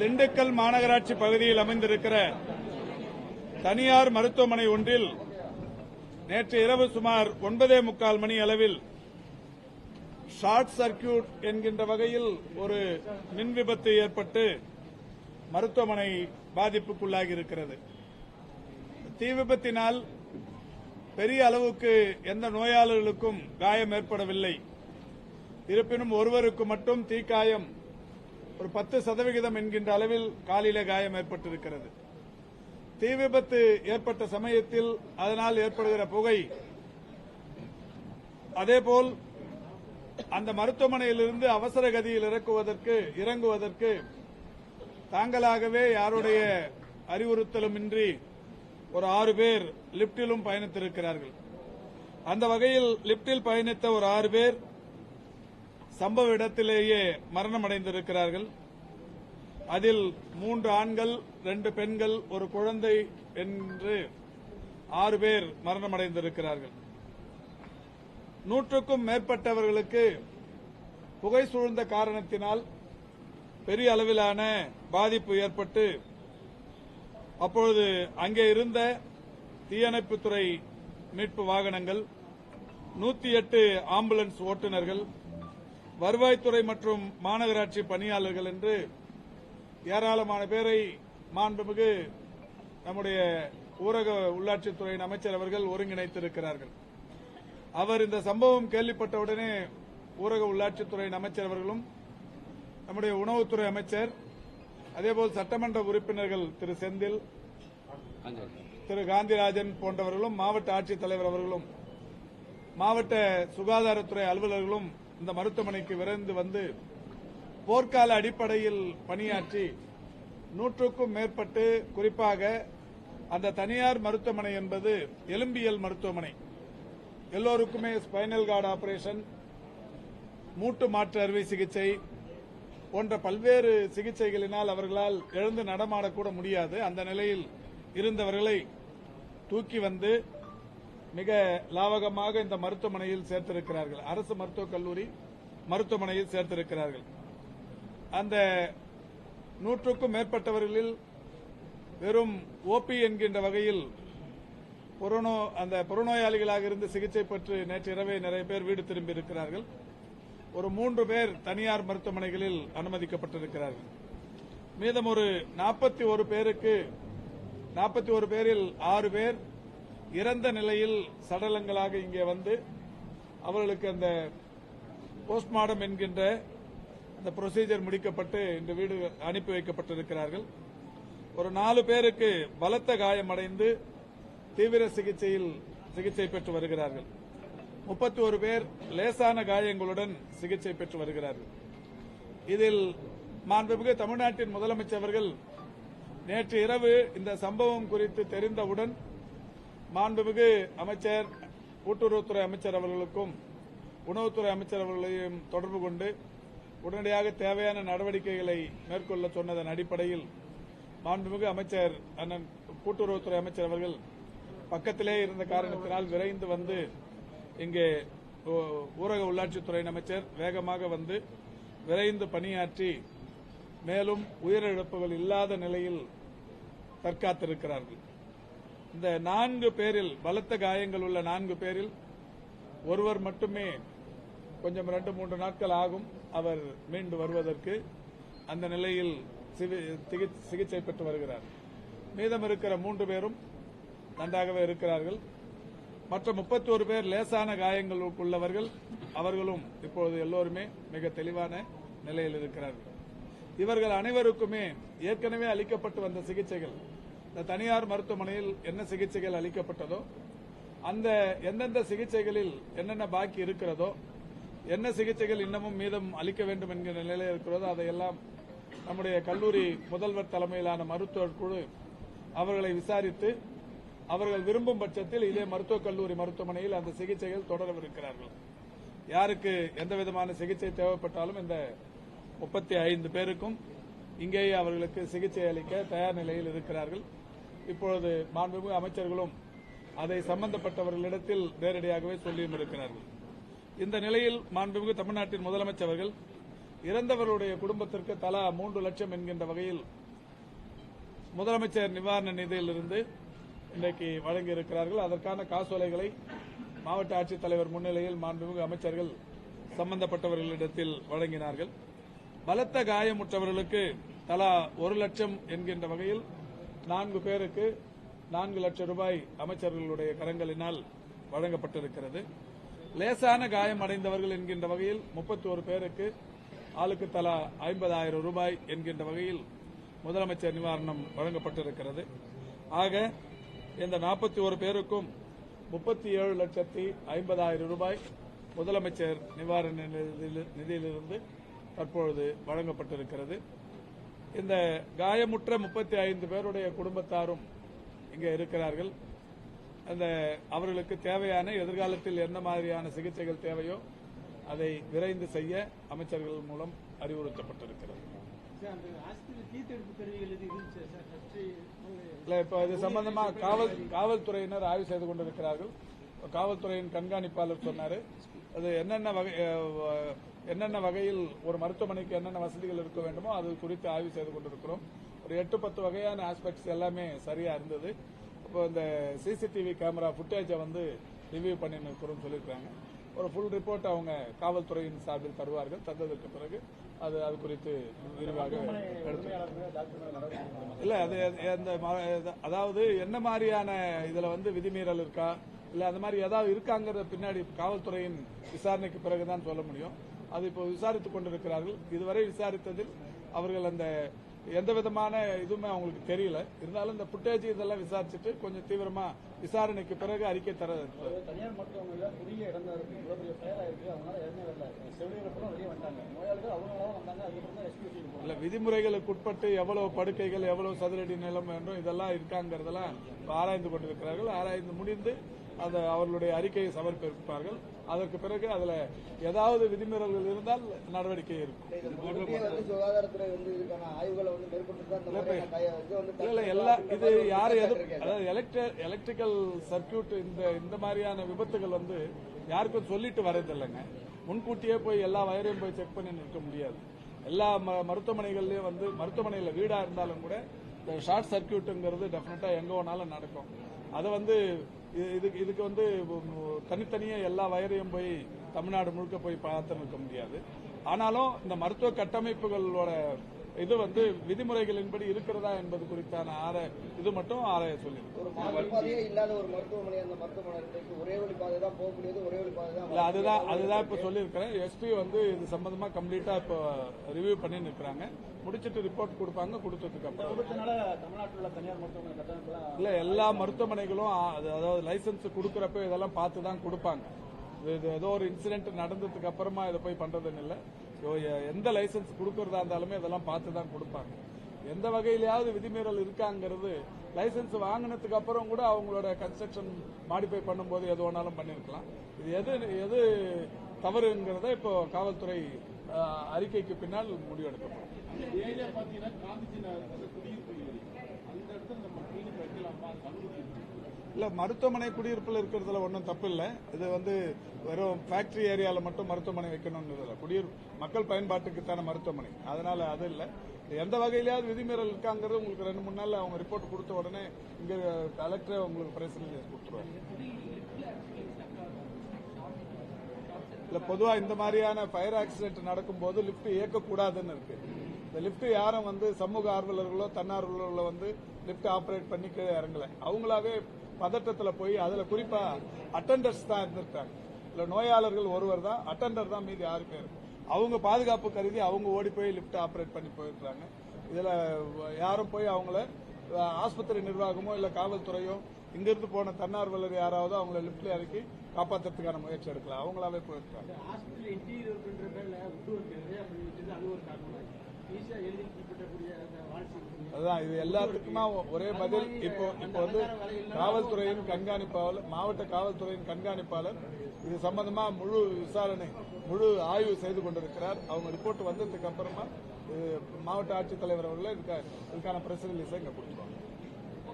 திண்டுக்கல் மாநகராட்சி பகுதியில் அமைந்திருக்கிற தனியார் மருத்துவமனை ஒன்றில் நேற்று இரவு சுமார் ஒன்பதே முக்கால் மணி அளவில் ஷார்ட் சர்க்கியூட் என்கின்ற வகையில் ஒரு மின் விபத்து ஏற்பட்டு மருத்துவமனை பாதிப்புக்குள்ளாகி இருக்கிறது தீ விபத்தினால் பெரிய அளவுக்கு எந்த நோயாளிகளுக்கும் காயம் ஏற்படவில்லை. இருப்பினும் ஒருவருக்கு மட்டும் தீக்காயம் ஒரு பத்து சதவிகிதம் என்கின்ற அளவில் காலிலே காயம் ஏற்பட்டிருக்கிறது. தீ விபத்து ஏற்பட்ட சமயத்தில் அதனால் ஏற்படுகிற புகை அதேபோல் அந்த மருத்துவமனையிலிருந்து அவசர கதியில் இறக்குவதற்கு இறங்குவதற்கு தாங்களாகவே யாருடைய அறிவுறுத்தலுமின்றி ஒரு ஆறு பேர் லிப்டிலும் பயணித்திருக்கிறார்கள். அந்த வகையில் லிப்டில் பயணித்த ஒரு ஆறு பேர் சம்பவ இடத்திலேயே மரணமடைந்திருக்கிறார்கள். அதில் மூன்று ஆண்கள் ரெண்டு பெண்கள் ஒரு குழந்தை என்று ஆறு பேர் மரணமடைந்திருக்கிறார்கள். நூற்றுக்கும் மேற்பட்டவர்களுக்கு புகை சூழ்ந்த காரணத்தினால் பெரிய அளவிலான பாதிப்பு ஏற்பட்டு அப்பொழுது அங்கே இருந்த தீயணைப்புத்துறை மீட்பு வாகனங்கள் நூத்தி எட்டு ஆம்புலன்ஸ் ஓட்டுநர்கள் வருவாய்த்துறை மற்றும் மாநகராட்சி பணியாளர்கள் என்று ஏராளமான பேரை மாண்புமிகு நம்முடைய ஊரக உள்ளாட்சித்துறையின் அமைச்சர் அவர்கள் ஒருங்கிணைத்திருக்கிறார்கள். அவர் இந்த சம்பவம் கேள்விப்பட்டவுடனே ஊரக உள்ளாட்சித்துறையின் அமைச்சர் அவர்களும் நம்முடைய உணவுத்துறை அமைச்சர் அதேபோல் சட்டமன்ற உறுப்பினர்கள் திரு செந்தில் திரு காந்திராஜன் போன்றவர்களும் மாவட்ட ஆட்சித்தலைவர் அவர்களும் மாவட்ட சுகாதாரத்துறை அலுவலர்களும் இந்த மருத்துவமனைக்கு விரைந்து வந்து போர்க்கால அடிப்படையில் பணியாற்றி நூற்றுக்கும் மேற்பட்டு குறிப்பாக அந்த தனியார் மருத்துவமனை என்பது எலும்பியல் மருத்துவமனை. எல்லோருக்குமே ஸ்பைனல் கார்டு ஆபரேஷன் மூட்டு மாற்று அறுவை சிகிச்சை போன்ற பல்வேறு சிகிச்சைகளினால் அவர்களால் எழுந்து நடமாடக்கூட முடியாது. அந்த நிலையில் இருந்தவர்களை தூக்கி வந்து மிக லாவகமாக இந்த மருத்துவமனையில் சேர்த்திருக்கிறார்கள். அரசு மருத்துவக் கல்லூரி மருத்துவமனையில் சேர்த்திருக்கிறார்கள். அந்த நூற்றுக்கும் மேற்பட்டவர்களில் வெறும் ஓபி என்கின்ற வகையில் புறநோ அந்த புறநோயாளிகளாக இருந்து சிகிச்சை பெற்று நேற்று இரவே நிறைய பேர் வீடு திரும்பி இருக்கிறார்கள் ஒரு மூன்று பேர் தனியார் மருத்துவமனைகளில் அனுமதிக்கப்பட்டிருக்கிறார்கள். மீதம் ஒரு நாற்பத்தி ஒரு பேருக்கு நாற்பத்தி ஒரு பேரில் ஆறு பேர் இறந்த நிலையில் சடலங்களாக இங்கே வந்து அவர்களுக்கு அந்த போஸ்ட்மார்டம் என்கின்ற அந்த ப்ரொசீஜர் முடிக்கப்பட்டு இந்த வீடு அனுப்பி வைக்கப்பட்டிருக்கிறார்கள். ஒரு நாலு பேருக்கு பலத்த காயமடைந்து தீவிர சிகிச்சையில் சிகிச்சை பெற்று வருகிறார்கள். முப்பத்தி ஒரு பேர் லேசான காயங்களுடன் சிகிச்சை பெற்று வருகிறார்கள். இதில் மாண்புமிகு தமிழ்நாட்டின் முதலமைச்சர் அவர்கள் நேற்று இரவு இந்த சம்பவம் குறித்து தெரிந்தவுடன் மாண்புமிகு அமைச்சர் கூட்டுறவுத்துறை அமைச்சர் அவர்களுக்கும் உணவுத்துறை அமைச்சர் அவர்களையும் தொடர்பு கொண்டு உடனடியாக தேவையான நடவடிக்கைகளை மேற்கொள்ள சொன்னதன் அடிப்படையில் மாண்புமிகு அமைச்சர் அண்ணன் கூட்டுறவுத்துறை அமைச்சர் அவர்கள் பக்கத்திலே இருந்த காரணத்தினால் விரைந்து வந்து இங்கே ஊரக உள்ளாட்சித்துறை அமைச்சர் வேகமாக வந்து விரைந்து பணியாற்றி மேலும் உயிரிழப்புகள் இல்லாத நிலையில் தற்காத்திருக்கிறார்கள். இந்த நான்கு பேரில் பலத்த காயங்கள் உள்ள நான்கு பேரில் ஒருவர் மட்டுமே கொஞ்சம் ரெண்டு மூன்று நாட்கள் ஆகும் அவர் மீண்டு வருவதற்கு. அந்த நிலையில் சிவி- சிகிச்சை பெற்று வருகிறார். மீதம் இருக்கிற மூன்று பேரும் நன்றாகவே இருக்கிறார்கள். மற்ற 31 பேர் லேசான காயங்களுக்குள்ளவர்கள். உள்ளவர்கள் அவர்களும் இப்பொழுது எல்லோருமே மிக தெளிவான நிலையில் இருக்கிறார்கள். இவர்கள் அனைவருக்குமே ஏற்கனவே அளிக்கப்பட்டு வந்த சிகிச்சைகள். இந்த தனியார் மருத்துவமனையில் என்ன சிகிச்சைகள் அளிக்கப்பட்டதோ அந்த எந்தெந்த சிகிச்சைகளில் என்னென்ன பாக்கி இருக்கிறதோ என்ன சிகிச்சைகள் இன்னமும் மீதம் அளிக்க வேண்டும் என்கிற நிலையில் இருக்கிறதோ அதையெல்லாம் நம்முடைய கல்லூரி முதல்வர் தலைமையிலான மருத்துவர் குழு அவர்களை விசாரித்து அவர்கள் விரும்பும் பட்சத்தில் இதே மருத்துவக் கல்லூரி மருத்துவமனையில் அந்த சிகிச்சைகள் தொடரவிருக்கிறார்கள். யாருக்கு எந்த விதமான சிகிச்சை தேவைப்பட்டாலும் இந்த முப்பத்தி ஐந்து பேருக்கும் இங்கேயே அவர்களுக்கு சிகிச்சை அளிக்க தயார் நிலையில் இருக்கிறார்கள். இப்பொழுது மாண்புமிகு அமைச்சர்களும் அதை சம்பந்தப்பட்டவர்களிடத்தில் நேரடியாகவே சொல்லியும் இருக்கிறார்கள் இந்த நிலையில் மாண்புமிகு தமிழ்நாட்டின் முதலமைச்சர்கள் இறந்தவருடைய இறந்தவர்களுடைய குடும்பத்திற்கு தலா மூன்று லட்சம் என்கின்ற வகையில் முதலமைச்சர் நிவாரண நிதியிலிருந்து இன்றைக்கு வழங்கி இருக்கிறார்கள் அதற்கான காசோலைகளை மாவட்ட ஆட்சித்தலைவர் முன்னிலையில் மாண்புமிகு அமைச்சர்கள் சம்பந்தப்பட்டவர்களிடத்தில் வழங்கினார்கள். பலத்த காயமுற்றவர்களுக்கு தலா ஒரு லட்சம் என்கின்ற வகையில் நான்கு பேருக்கு நான்கு லட்சம் ரூபாய் அமைச்சர்களுடைய கரங்களினால் வழங்கப்பட்டிருக்கிறது. லேசான காயம் அடைந்தவர்கள் என்கின்ற வகையில் முப்பத்தி ஒரு பேருக்கு ஆளுக்கு தலா ஐம்பதாயிரம் ரூபாய் என்கின்ற வகையில் முதலமைச்சர் நிவாரணம் வழங்கப்பட்டிருக்கிறது. ஆக இந்த நாற்பத்தி ஒரு பேருக்கும் முப்பத்தி ஏழு லட்சத்தி ஐம்பதாயிரம் ரூபாய் முதலமைச்சர் நிவாரண நிதியில்- நிதியிலிருந்து தற்பொழுது வழங்கப்பட்டிருக்கிறது. இந்த காயமுற்ற முப்பத்தி ஐந்து பேருடைய குடும்பத்தாரும் இங்கே இருக்கிறார்கள். அந்த அவர்களுக்கு தேவையான எதிர்காலத்தில் என்ன மாதிரியான சிகிச்சைகள் தேவையோ அதை விரைந்து செய்ய அமைச்சர்கள் மூலம் அறிவுறுத்தப்பட்டிருக்கிறது. இப்ப இது சம்பந்தமா காவல் காவல்துறையினர் ஆய்வு செய்து கொண்டிருக்கிறார்கள். காவல்துறையின் கண்காணிப்பாளர் சொன்னாரு. அது என்னென்ன வகை என்னென்ன வகையில் ஒரு மருத்துவமனைக்கு என்னென்ன வசதிகள் இருக்க வேண்டுமோ அது குறித்து ஆய்வு செய்து கொண்டிருக்கிறோம். ஒரு எட்டு பத்து வகையான ஆஸ்பெக்ட்ஸ் எல்லாமே சரியா இருந்தது. இப்போ இந்த சிசிடிவி கேமரா ஃபுட்டேஜை வந்து ரிவ்யூ பண்ணி இருக்கிறோம் சொல்லியிருக்காங்க ஒரு ஃபுல் ரிப்போர்ட் அவங்க காவல்துறையின் சார்பில் தருவார்கள். தந்ததற்கு பிறகு அது அது குறித்து விரிவாக எடுத்து இல்ல அது அந்த அதாவது என்ன மாதிரியான இதுல வந்து விதிமீறல் இருக்கா? இல்ல அந்த மாதிரி ஏதாவது இருக்காங்கிறத பின்னாடி காவல்துறையின் விசாரணைக்கு பிறகுதான் சொல்ல முடியும். அது இப்போ விசாரித்துக் கொண்டிருக்கிறார்கள். இதுவரை விசாரித்ததில் அவர்கள் அந்த எந்த விதமான இதுவுமே அவங்களுக்கு தெரியல. இருந்தாலும் இந்த புட்டேஜ் இதெல்லாம் விசாரிச்சுட்டு கொஞ்சம் தீவிரமா விசாரணைக்கு பிறகு அறிக்கை தர தனியார் மருத்துவமனையில குறுகிய இடம் தான் இருக்கு இவ்வளவு பெரிய ஃபயர் ஆயிருக்கு அதனால யாருமே வரல. செவிலியர் அப்புறம் வெளியே வந்தாங்க நோயாளிகள் அவங்களால வந்தாங்க அதுக்கப்புறம் தான் ரெஸ்கியூ டீம் இல்ல விதிமுறைகளுக்கு உட்பட்டு எவ்வளவு படுக்கைகள் எவ்வளவு சதுரடி நிலம் வேண்டும் இதெல்லாம் இருக்காங்கிறதெல்லாம் ஆராய்ந்து கொண்டிருக்கிறார்கள். ஆராய்ந்து முடிந்து அந்த அவர்களுடைய அறிக்கையை சமர்ப்பிப்பார்கள். அதற்கு பிறகு அதுல ஏதாவது விதிமீறல்கள் இருந்தால் நடவடிக்கை இருக்கும். எல்லா இது யாரு எது அதாவது எலக்ட்ரிக்கல் சர்க்கியூட் இந்த இந்த மாதிரியான விபத்துகள் வந்து யாருக்கும் சொல்லிட்டு வரதில்லைங்க முன்கூட்டியே போய் எல்லா வயரையும் போய் செக் பண்ணி நிற்க முடியாது. எல்லா ம- மருத்துவமனைகள்லயும் வந்து மருத்துவமனையில் வீடா இருந்தாலும் கூட இந்த ஷார்ட் சர்க்கியூட்டுங்கிறது டெஃபினட்டா எங்க வேணாலும் நடக்கும். அதை வந்து இது- இதுக்கு இதுக்கு வந்து தனித்தனியே எல்லா வயரையும் போய் தமிழ்நாடு முழுக்க போய் பார்த்து நிற்க முடியாது. ஆனாலும் இந்த மருத்துவ கட்டமைப்புகளோட இது வந்து விதிமுறைகளின்படி இருக்கிறதா என்பது குறித்தான ஆர இது மட்டும் ஆராய சொல்லி ஒரு மாற்றுப்பாதையே இல்லாத ஒரு மருத்துவமனை அந்த மருத்துவமனை இருக்கு. ஒரே வழி பாதை தான் போக முடியாது ஒரே வழி பாதை தான் இல்ல அதுதான் அதுதான் இப்ப சொல்லியிருக்கிறேன். எஸ்பி வந்து இது சம்பந்தமா கம்ப்ளீட்டா இப்போ ரிவ்யூ பண்ணி நிற்கிறாங்க முடிச்சிட்டு ரிப்போர்ட் கொடுப்பாங்க கொடுத்ததுக்கு அப்புறம். இல்ல எல்லா மருத்துவமனைகளும் அதாவது லைசன்ஸ் கொடுக்கறப்ப இதெல்லாம் பார்த்து தான் கொடுப்பாங்க. இது- இது ஏதோ ஒரு இன்சிடென்ட் நடந்ததுக்கு அப்புறமா இதை போய் பண்றதுன்னு இல்ல. ஸோ எந்த லைசன்ஸ் கொடுக்கறதா இருந்தாலுமே இதெல்லாம் பார்த்து தான் கொடுப்பாங்க. எந்த வகையிலையாவது விதிமீறல் இருக்காங்கிறது லைசன்ஸ் வாங்கினதுக்கு அப்புறம் கூட அவங்களோட கன்ஸ்ட்ரக்ஷன் மாடிஃபை பண்ணும்போது எது வேணாலும் பண்ணியிருக்கலாம் இது எது எது தவறுங்கிறத இப்போ காவல்துறை அறிக்கைக்கு பின்னால் முடிவெடுக்கப்படும் காந்திஜி அந்த இடத்துல நம்ம கிளினிக் வைக்கலாமா? இல்ல மருத்துவமனை குடியிருப்புல இருக்கிறதுல ஒன்றும் தப்பு இல்லை இது வந்து வெறும் ஃபேக்டரி ஏரியால மட்டும் மருத்துவமனை வைக்கணும்னு இல்லை குடியிருப்பு மக்கள் பயன்பாட்டுக்குத்தான மருத்துவமனை. அதனால அது இல்லை. எந்த வகையிலாவது விதிமீறல் இருக்காங்கிறது உங்களுக்கு ரெண்டு மூணு நாள் அவங்க ரிப்போர்ட் கொடுத்த உடனே இங்க கலெக்டரே உங்களுக்கு பிரஸ் ரிலீஸ் கொடுத்துருவாங்க. இல்ல பொதுவா இந்த மாதிரியான ஃபயர் ஆக்சிடென்ட் நடக்கும்போது லிப்ட் இயக்கக்கூடாதுன்னு இருக்கு. இந்த லிப்ட் யாரும் வந்து சமூக ஆர்வலர்களோ தன்னார்வலர்களோ வந்து லிப்ட் ஆபரேட் பண்ணி கீழே இறங்கல. அவங்களாவே பதட்டத்தில் போய் அதில் குறிப்பாக அட்டண்டர்ஸ் தான் இருந்திருக்காங்க. இல்லை நோயாளர்கள் ஒருவர் தான் அட்டண்டர் தான் மீதி ஆறு பேர். அவங்க பாதுகாப்பு கருதி அவங்க ஓடி போய் லிப்ட் ஆப்ரேட் பண்ணி போயிருக்காங்க இதில் யாரும் போய் அவங்கள ஆஸ்பத்திரி நிர்வாகமோ இல்லை காவல்துறையோ இங்கிருந்து போன தன்னார்வலர் யாராவது அவங்கள லிப்ட்ல இறக்கி காப்பாத்துறதுக்கான முயற்சி எடுக்கலாம் அவங்களாவே போயிருக்காங்க. ஆஸ்பத்திரி இன்டீரியர் அது ஒரு காரணம் எழுதி அதுதான் இது எல்லாத்துக்குமா ஒரே பதில். இப்போ இப்போ வந்து காவல்துறையின் கண்காணிப்பாளர் மாவட்ட காவல்துறையின் கண்காணிப்பாளர் இது சம்பந்தமா முழு விசாரணை முழு ஆய்வு செய்து கொண்டிருக்கிறார். அவங்க ரிப்போர்ட் வந்ததுக்கு அப்புறமா இது மாவட்ட ஆட்சித்தலைவர் அவர்கள் இதுக்கா- இதுக்கான பிரஸ் ரிலீஸை இங்க கொடுத்துருவாங்க.